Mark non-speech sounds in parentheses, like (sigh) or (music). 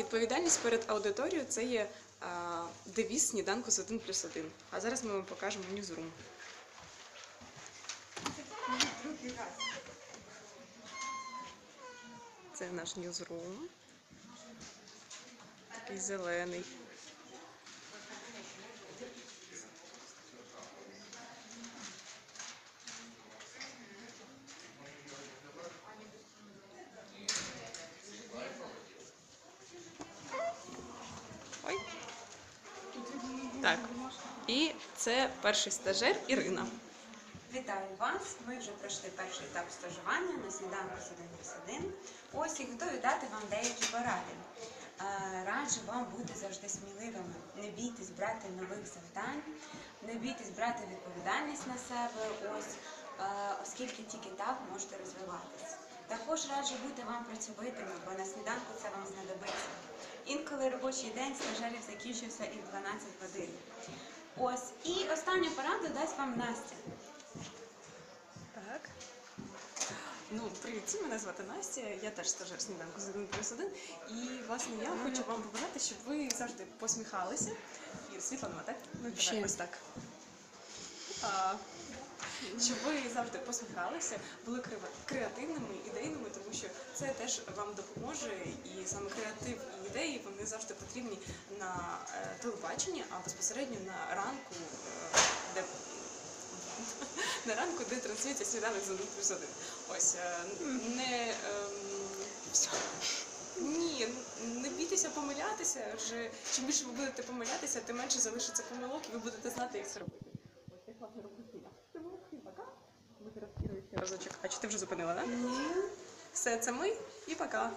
Відповідальність перед аудиторією це є девіз сніданку з 1 плюс 1. А зараз ми вам покажемо ньюзрум. Це наш ньюзрум. Такий зелений. Так. І це перший стажер Ірина. Вітаю вас! Ми вже пройшли перший етап стажування на сніданку з 1 плюс 1. Ось і готові дати вам деякі поради. Е, Раджу вам бути завжди сміливими. Не бійтесь брати нових завдань, не бійтесь брати відповідальність на себе, ось, е, оскільки тільки так можете розвиватись. Також раджу бути вам працьовитими, бо на сніданку це вам знадобиться. Робочий день стажерів закінчився і в 12 годин. Ось, і останню пораду дасть вам Настя. Так. Ну, привіт, всім, мене звати Настя. Я теж стажер сніданку з 1 плюс 1. І власне я хочу вам побажати, щоб ви завжди посміхалися. І світла нема, так? Ну, давай Ще. ось так. А, щоб ви завжди посміхалися, були креативними, ідейними, тому що це теж вам допоможе. І саме креатив і ідеї завжди потрібні на е, телебаченні, а безпосередньо на ранку, е, де (laughs) на ранку, де транслюється сніданок з 1 плюс 1. Ось е, не ем, ні, не бійтеся помилятися. Вже чим більше ви будете помилятися, тим менше залишиться помилок, і ви будете знати, як це робити. Ось як класно робити. Це було пока. Ми зараз разочок. А чи ти вже зупинила, так? Ні. Все, це ми і пока.